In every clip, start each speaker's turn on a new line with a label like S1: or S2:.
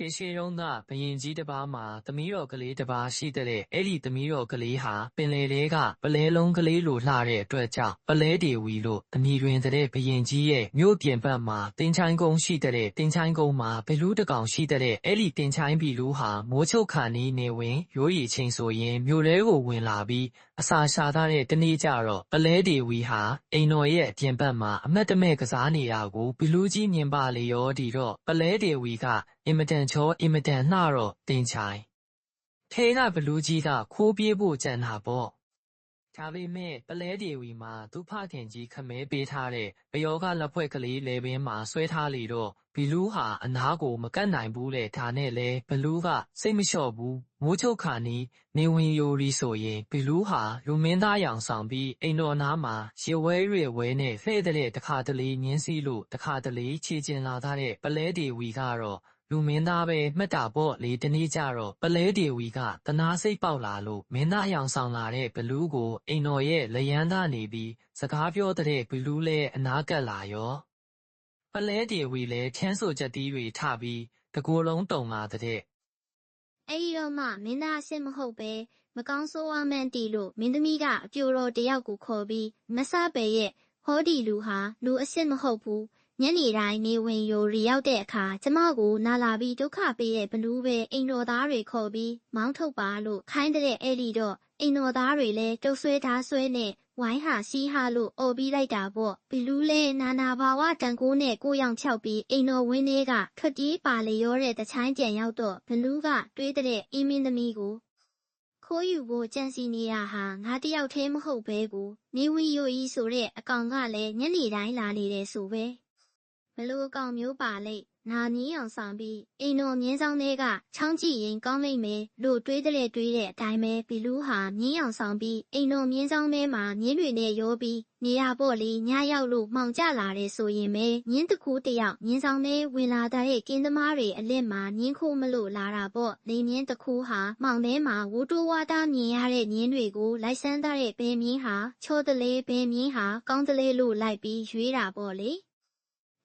S1: ရှေရှေတုံးကဘယင်ကြီးတစ်ပါးမှာသမီးတော်ကလေးတစ်ပါးရှိတဲ့အဲ့ဒီသမီးတော်ကလေးဟာပင်လေလေးကပလဲလုံးကလေးလိုလှတဲ့အတွက်ကြောင့်ပလဲဒေဝီလို့အမည်တွင်တဲ့ဘယင်ကြီးရဲ့မြို့ပြင်ဘက်မှာတင်ချိုင်းကုန်းရှိတဲ့တင်ချိုင်းကုန်းမှာဘလူးတစ်ကောင်ရှိတဲ့အဲ့ဒီတင်ချိုင်းဘီလူးဟာမိုးချုပ်ခါနီးနေဝင်ရိုးရီချင်းဆိုရင်မြို့လဲကိုဝင်လာပြီး အစာရှာသားတဲ့တနေ့ကျတော့ပလဲဒေဝီဟာအိမ်တော်ရဲ့အပြင်ဘက်မှာအမတ်တမဲ့ကစားနေတာကိုဘီလူးကြီးမြင်ပါလေရောဒီတော့ပလဲဒေဝီကအင်မတန်ချောအင်မတန်နှတော့တင်ချိုင်ထဲကဘလူးကြီးကခိုးပြေးဖို့ကြံတာပေါ့ ဒါပေမဲ့ပလဲဒေဝီမှာ သူဖခင်ကြီး ခမဲပေးထားတဲ့ ပယောကလက်ဖွဲ့ကလေးလေပင်မှာ ဆွဲထားလေတော့ ဘီလူးဟာ အနားကို မကတ်နိုင်ဘူးလေဒါနဲ့လေဘလူးက စိတ်မလျှော့ဘူး မိုးချုပ်ခါနီး နေဝင်ယိုရီဆိုရင် ဘီလူးဟာ လူမင်းသားရောင်ဆောင်ပြီး အိမ်တော်နားမှာ ရေဝဲရွေဝဲနဲ့ဖဲ့တဲ့တခါတလေညင်းစီးလို့ တခါတလေ ခြေကျင်လာတဲ့ပလဲဒေဝီကတော့ လူမင်းသားပဲမှတ်တာပေါ့လေတနေ့ကျတော့ပလဲဒေဝီကတနာစိတ်ပေါက်လာလို့မင်းသားအယောင်ဆောင်လာတဲ့ဘလူးကိုအိမ်တော်ရဲ့လယန်းသားနေပြီးစကားပြောတဲ့ဘလူးလဲအနာကပ်လာရောပလဲဒေဝီလဲချမ်းဆိုချက်တီးတွေထပြီးတကိုယ်လုံးတုံလာတဲ့
S2: အဲ့ဒီတော့မှမင်းသားအစ်စ်မဟုတ်ပဲမကောင်းဆိုးဝါးမှန်းတီလို့မင်းသမီးကအပြိုတော်တယောက်ကိုခေါ်ပြီးမဆပဲရဲ့ဟောဒီလူဟာလူအစ်စ်မဟုတ်ဘူး ညနေတိုင်းနေဝင်ယိုရီရောက်တဲ့အခါကျမကိုနာလာပြီးဒုက္ခပေးတဲ့ဘလူးပဲအိမ်တော်သားတွေခေါ်ပြီးမောင်းထုတ်ပါလို့ခိုင်းတဲ့အဲ့ဒီတော့အိမ်တော်သားတွေလည်းတုပ်ဆွဲထားဆွဲနဲ့ဝိုင်းဟာစီးဟာလို့អော်ပြီးလိုက်တာပေါ့ဘလူးလဲနာနာဘာဝတန်ကိုးနဲ့ကိုရောင်ချောက်ပြီးအိမ်တော်ဝင်းလေးကထွက်ပြေးပါလေရောတဲ့တချိုင်းကြံရောက်တော့ဘလူးကတွေးတဲ့အင်းမင်းသမီးကိုခိုးယူဖို့ကြံစီနေရဟာငါတယောက်တည်းမဟုတ်ပဲကိုနေဝီယိုဤဆိုတဲ့အကောင်ကလည်းညနေတိုင်းလာနေတယ်ဆိုပဲဘ လို့အကောင်မျိုးပါလိမ့်နာနီးအောင်ဆောင်ပြီးအိမ်တော်မြင်းဆောင်တွေကချောင်းကြည့်ရင်ကောင်းလိမ့်မယ်လို့တွေးတဲ့တွေးတဲ့အတိုင်းပဲဘီလူးဟာမြင်းအောင်ဆောင်ပြီးအိမ်တော်မြင်းဆောင်ထဲမှာမြင်းတွေနဲ့ရောပြီးနေရပေါ့လေညရောက်လို့မှောင်ကျလာတယ်ဆိုရင်ပဲမြင်းတစ်ခုတစ်ယောက်မြင်းဆောင်ထဲဝင်လာတဲ့ကင်းသမားတွေအလက်မှာမြင်းခိုးမလို့လာတာပေါ့လေမြင်းတစ်ခုဟာမှောင်ထဲမှာဝူတိုးဝါတာမြင်ရတဲ့မြင်းတွေကိုလိုက်ဆန်းတဲ့ဘဲမြင်းဟာချောတလေဘဲမြင်းဟာကောင်းတလေလို့လိုက်ပြီးရွေးတာပေါ့လေ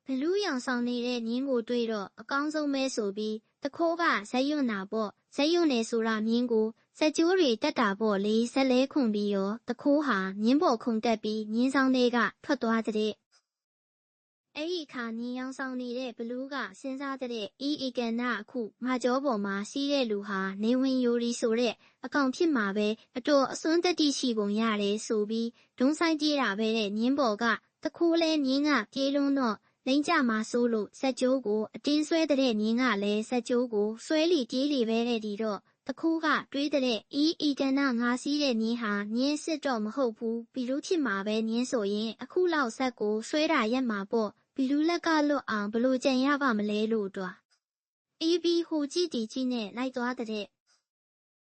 S2: ဘလူးရောင်ဆောင်နေတဲ့မြင်းကိုတွေ့တော့အကောင်းဆုံးပဲဆိုပြီးတခိုးကဇက်ရွံ့တာပေါ့ဇက်ရွံ့နေဆိုတာမြင်းကိုစက်ကြိုးတွေတက်တာပေါ့လေဇက်လဲခုန်ပြီးရောတခိုးဟာမြင်းပေါ်ခုန်တက်ပြီးမြင်းဆောင်တွေကထွက်သွားတဲ့အဲ့ဒီခါမြင်းရောင်ဆောင်နေတဲ့ဘလူးကစဉ်းစားတဲ့အီအီကန်နာအခုငါကြောပေါ်မှာစီးတဲ့လူဟာနေဝင်ယိုရီဆိုတဲ့အကောင်ဖြစ်မှာပဲအတော်အစွန်းတက်တိရှိပုံရတယ်ဆိုပြီးဒုံဆိုင်ပြေးတာပဲတဲ့မြင်းပေါ်ကတခိုးလဲမြင်းကပြေးလုံးတော့ လိမ့်ကြမှာစိုးလို့စက်ကြိုးကိုအတင်းဆွဲတဲ့မြင်းကလည်းစက်ကြိုးကိုဆွဲလီပြေးလီပဲတဲ့ဒီတော့တခိုးကတွေးတဲ့အီအီကနာငါစီးတဲ့မြင်းဟာမြင်းစစ်တော့မဟုတ်ဘူးဘီလူးဖြစ်မှာပဲမြင်းဆိုရင်အခုလောက်ဆက်ကိုဆွဲတာရက်မှာပေါ့ဘီလူးလက်ကလွတ်အောင်ဘလို့ကြံရပါမလဲလို့တွာအီဘီဟိုကြည့်တီကြီးနဲ့လိုက်သွားတဲ့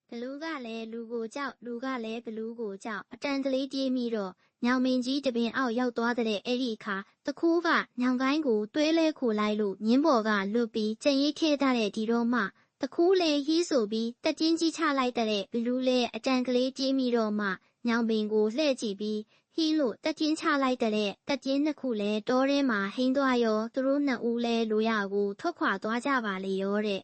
S2: ဘလူးကလည်းလူကိုကြောက်လူကလည်းဘလူးကိုကြောက်အတန်ကလေးပြေးမိတော့ ညောင်မင်းကြီးတပင်အောက်ရောက်သွားတဲ့အဲ့ဒီအခါတခိုးကညောင်ကိုင်းကိုတွဲလဲခိုလိုက်လို့မြင်းပေါ်ကလွတ်ပြီးကြံရိတ်ခဲတဲ့ဒီတော့မှတခိုးလေဟီးဆိုပြီးတက်တင်းကြီးချလိုက်တဲ့ဘလူးလေအတန်ကလေးကြီးမိတော့မှညောင်ပင်ကိုလှဲ့ကြည့်ပြီးဟီးလို့တက်တင်းချလိုက်တဲ့တက်တင်းနှစ်ခုလဲတောထဲမှာဟိန်းသွားရောသူတို့နှစ်ဦးလဲလိုရကိုထွက်ခွာသွားကြပါလေရောတဲ့